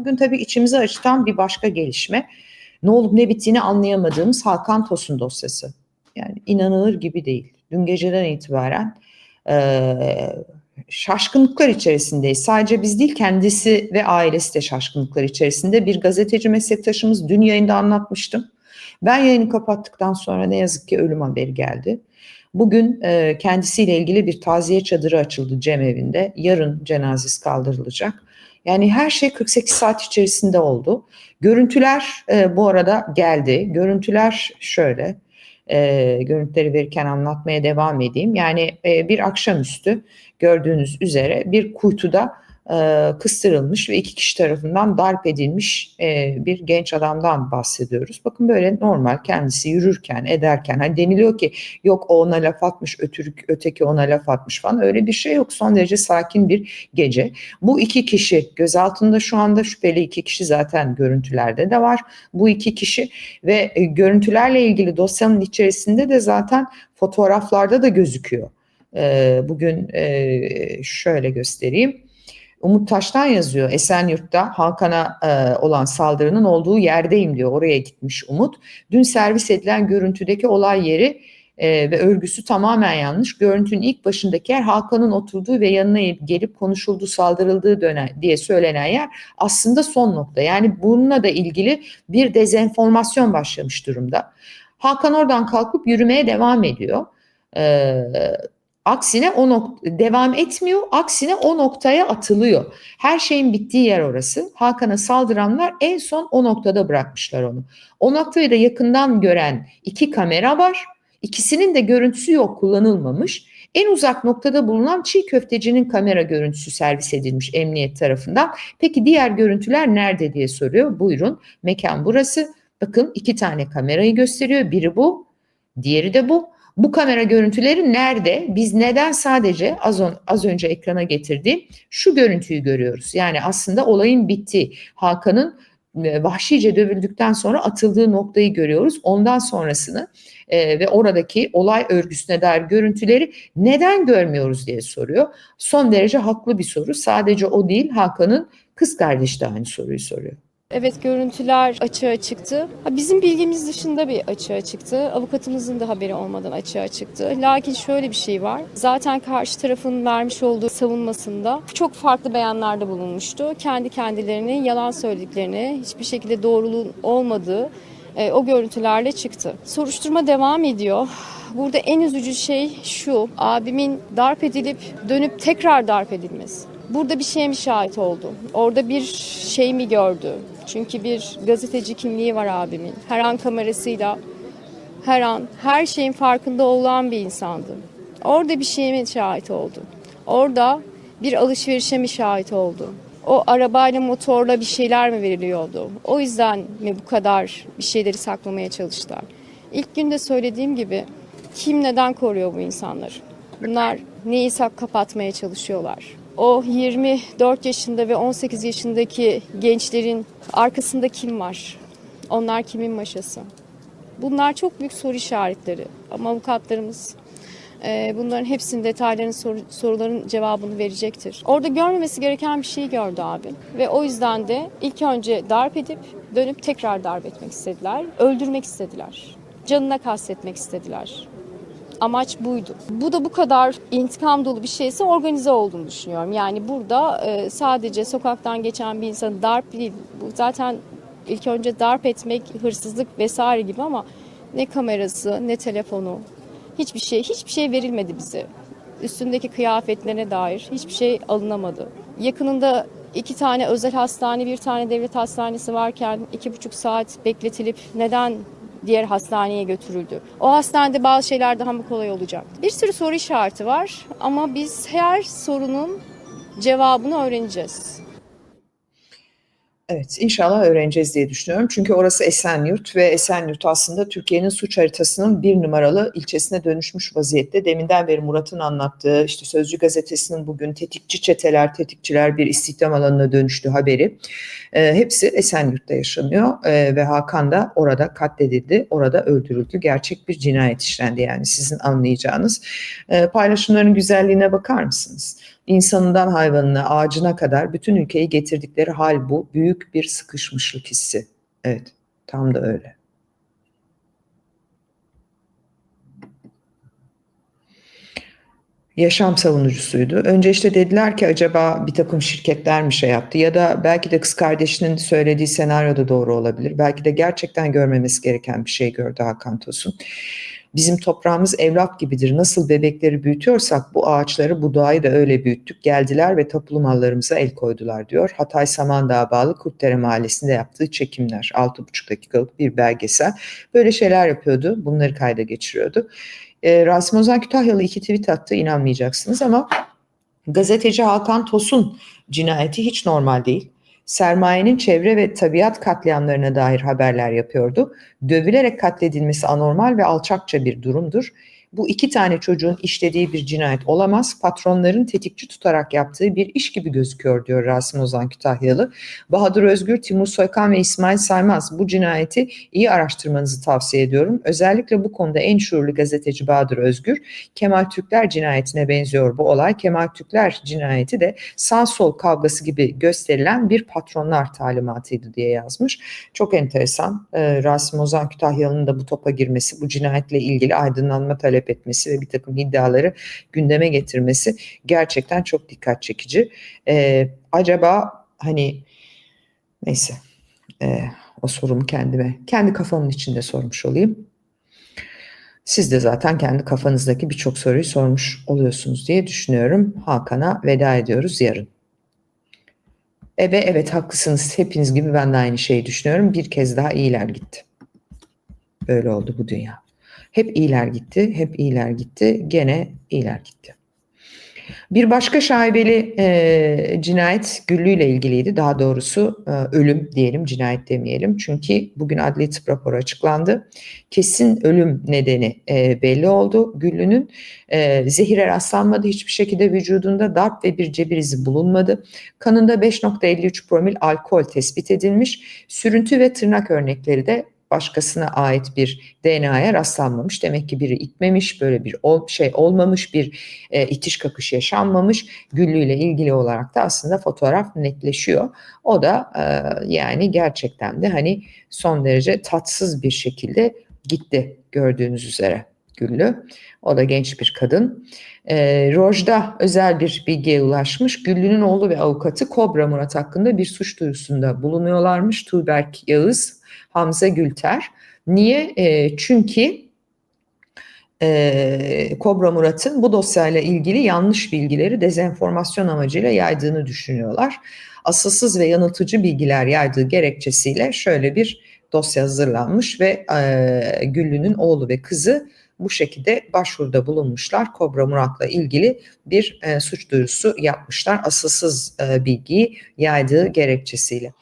Bugün tabii içimizi açıtan bir başka gelişme. Ne olup ne bittiğini anlayamadığımız Hakan Tosun dosyası. Yani inanılır gibi değil. Dün geceden itibaren e, şaşkınlıklar içerisindeyiz. Sadece biz değil kendisi ve ailesi de şaşkınlıklar içerisinde. Bir gazeteci meslektaşımız dün yayında anlatmıştım. Ben yayını kapattıktan sonra ne yazık ki ölüm haberi geldi. Bugün e, kendisiyle ilgili bir taziye çadırı açıldı Cem evinde. Yarın cenazesi kaldırılacak. Yani her şey 48 saat içerisinde oldu. Görüntüler e, bu arada geldi. Görüntüler şöyle. E, görüntüleri verirken anlatmaya devam edeyim. Yani e, bir akşamüstü gördüğünüz üzere bir kuytuda e, kıstırılmış ve iki kişi tarafından darp edilmiş e, bir genç adamdan bahsediyoruz. Bakın böyle normal kendisi yürürken ederken hani deniliyor ki yok o ona laf atmış ötürük, öteki ona laf atmış falan öyle bir şey yok. Son derece sakin bir gece. Bu iki kişi gözaltında şu anda şüpheli iki kişi zaten görüntülerde de var. Bu iki kişi ve e, görüntülerle ilgili dosyanın içerisinde de zaten fotoğraflarda da gözüküyor. Bugün şöyle göstereyim. Umut Taş'tan yazıyor Esenyurt'ta Hakan'a e, olan saldırının olduğu yerdeyim diyor. Oraya gitmiş Umut. Dün servis edilen görüntüdeki olay yeri e, ve örgüsü tamamen yanlış. Görüntünün ilk başındaki yer Hakan'ın oturduğu ve yanına gelip konuşulduğu, saldırıldığı dönem diye söylenen yer aslında son nokta. Yani bununla da ilgili bir dezenformasyon başlamış durumda. Hakan oradan kalkıp yürümeye devam ediyor. Ee, Aksine o nok devam etmiyor, aksine o noktaya atılıyor. Her şeyin bittiği yer orası. Hakan'a saldıranlar en son o noktada bırakmışlar onu. O noktayı da yakından gören iki kamera var. İkisinin de görüntüsü yok, kullanılmamış. En uzak noktada bulunan çiğ köftecinin kamera görüntüsü servis edilmiş emniyet tarafından. Peki diğer görüntüler nerede diye soruyor. Buyurun mekan burası. Bakın iki tane kamerayı gösteriyor. Biri bu, diğeri de bu. Bu kamera görüntüleri nerede? Biz neden sadece az, on, az önce ekrana getirdiğim şu görüntüyü görüyoruz? Yani aslında olayın bitti. Hakan'ın e, vahşice dövüldükten sonra atıldığı noktayı görüyoruz. Ondan sonrasını e, ve oradaki olay örgüsüne dair görüntüleri neden görmüyoruz diye soruyor. Son derece haklı bir soru. Sadece o değil Hakan'ın kız kardeşi de aynı soruyu soruyor. Evet görüntüler açığa çıktı. Bizim bilgimiz dışında bir açığa çıktı. Avukatımızın da haberi olmadan açığa çıktı. Lakin şöyle bir şey var. Zaten karşı tarafın vermiş olduğu savunmasında çok farklı beyanlarda bulunmuştu. Kendi kendilerini yalan söylediklerini, hiçbir şekilde doğruluğun olmadığı e, o görüntülerle çıktı. Soruşturma devam ediyor. Burada en üzücü şey şu. Abimin darp edilip dönüp tekrar darp edilmesi. Burada bir şeye mi şahit oldu? Orada bir şey mi gördü? Çünkü bir gazeteci kimliği var abimin. Her an kamerasıyla, her an her şeyin farkında olan bir insandı. Orada bir şeye mi şahit oldu? Orada bir alışverişe mi şahit oldu? O arabayla motorla bir şeyler mi veriliyordu? O yüzden mi bu kadar bir şeyleri saklamaya çalıştılar? İlk günde söylediğim gibi kim neden koruyor bu insanları? Bunlar neyi sak kapatmaya çalışıyorlar? O 24 yaşında ve 18 yaşındaki gençlerin arkasında kim var? Onlar kimin maşası? Bunlar çok büyük soru işaretleri. Ama avukatlarımız e, bunların hepsinin detaylarını sor, soruların cevabını verecektir. Orada görmemesi gereken bir şeyi gördü abi. Ve o yüzden de ilk önce darp edip dönüp tekrar darp etmek istediler. Öldürmek istediler. Canına kastetmek istediler. Amaç buydu. Bu da bu kadar intikam dolu bir şeyse organize olduğunu düşünüyorum. Yani burada e, sadece sokaktan geçen bir insanı darp değil. Bu zaten ilk önce darp etmek, hırsızlık vesaire gibi ama ne kamerası, ne telefonu, hiçbir şey, hiçbir şey verilmedi bize. Üstündeki kıyafetlerine dair hiçbir şey alınamadı. Yakınında iki tane özel hastane, bir tane devlet hastanesi varken iki buçuk saat bekletilip neden diğer hastaneye götürüldü. O hastanede bazı şeyler daha mı kolay olacak? Bir sürü soru işareti var ama biz her sorunun cevabını öğreneceğiz. Evet inşallah öğreneceğiz diye düşünüyorum. Çünkü orası Esenyurt ve Esenyurt aslında Türkiye'nin suç haritasının bir numaralı ilçesine dönüşmüş vaziyette. Deminden beri Murat'ın anlattığı işte Sözcü gazetesinin bugün tetikçi çeteler, tetikçiler bir istihdam alanına dönüştü haberi. E, hepsi Esenyurt'ta yaşanıyor e, ve Hakan da orada katledildi, orada öldürüldü. Gerçek bir cinayet işlendi yani sizin anlayacağınız. E, paylaşımların güzelliğine bakar mısınız? İnsanından hayvanına, ağacına kadar bütün ülkeyi getirdikleri hal bu. Büyük bir sıkışmışlık hissi. Evet, tam da öyle. yaşam savunucusuydu. Önce işte dediler ki acaba bir takım şirketler mi şey yaptı ya da belki de kız kardeşinin söylediği senaryo da doğru olabilir. Belki de gerçekten görmemesi gereken bir şey gördü Hakan Tosun. Bizim toprağımız evlat gibidir. Nasıl bebekleri büyütüyorsak bu ağaçları, bu doğayı da öyle büyüttük. Geldiler ve tapulu mallarımıza el koydular diyor. Hatay Samandağ'a bağlı Kurtdere Mahallesi'nde yaptığı çekimler. 6,5 dakikalık bir belgesel. Böyle şeyler yapıyordu. Bunları kayda geçiriyordu. E, Rasim Ozan Kütahyalı iki tweet attı inanmayacaksınız ama gazeteci Hakan Tosun cinayeti hiç normal değil. Sermayenin çevre ve tabiat katliamlarına dair haberler yapıyordu. Dövülerek katledilmesi anormal ve alçakça bir durumdur. Bu iki tane çocuğun işlediği bir cinayet olamaz. Patronların tetikçi tutarak yaptığı bir iş gibi gözüküyor diyor Rasim Ozan Kütahyalı. Bahadır Özgür, Timur Soykan ve İsmail Saymaz bu cinayeti iyi araştırmanızı tavsiye ediyorum. Özellikle bu konuda en şuurlu gazeteci Bahadır Özgür, Kemal Türkler cinayetine benziyor bu olay. Kemal Türkler cinayeti de sağ sol kavgası gibi gösterilen bir patronlar talimatıydı diye yazmış. Çok enteresan. Ee, Rasim Ozan Kütahyalı'nın da bu topa girmesi, bu cinayetle ilgili aydınlanma talebi talep etmesi ve bir takım iddiaları gündeme getirmesi gerçekten çok dikkat çekici. Ee, acaba hani neyse e, o sorumu kendime, kendi kafamın içinde sormuş olayım. Siz de zaten kendi kafanızdaki birçok soruyu sormuş oluyorsunuz diye düşünüyorum. Hakan'a veda ediyoruz yarın. Eve evet haklısınız. Hepiniz gibi ben de aynı şeyi düşünüyorum. Bir kez daha iyiler gitti. Böyle oldu bu dünya. Hep iyiler gitti, hep iyiler gitti, gene iyiler gitti. Bir başka şaibeli e, cinayet Güllü ile ilgiliydi. Daha doğrusu e, ölüm diyelim, cinayet demeyelim. Çünkü bugün adli tıp raporu açıklandı. Kesin ölüm nedeni e, belli oldu. Güllü'nün e, zehire rastlanmadı. Hiçbir şekilde vücudunda darp ve bir cebir izi bulunmadı. Kanında 5.53 promil alkol tespit edilmiş. Sürüntü ve tırnak örnekleri de başkasına ait bir DNA'ya rastlanmamış. Demek ki biri itmemiş, böyle bir şey olmamış, bir e, itiş kakış yaşanmamış. Güllü ile ilgili olarak da aslında fotoğraf netleşiyor. O da e, yani gerçekten de hani son derece tatsız bir şekilde gitti gördüğünüz üzere Güllü. O da genç bir kadın. E, Rojda özel bir bilgiye ulaşmış. Güllü'nün oğlu ve avukatı Kobra Murat hakkında bir suç duyurusunda bulunuyorlarmış. Tuğberk Yağız, Hamza Gülter. Niye? E, çünkü e, Kobra Murat'ın bu dosyayla ilgili yanlış bilgileri dezenformasyon amacıyla yaydığını düşünüyorlar. Asılsız ve yanıltıcı bilgiler yaydığı gerekçesiyle şöyle bir dosya hazırlanmış ve e, Güllü'nün oğlu ve kızı bu şekilde başvuruda bulunmuşlar. Kobra Murat'la ilgili bir e, suç duyurusu yapmışlar. Asılsız e, bilgiyi yaydığı gerekçesiyle.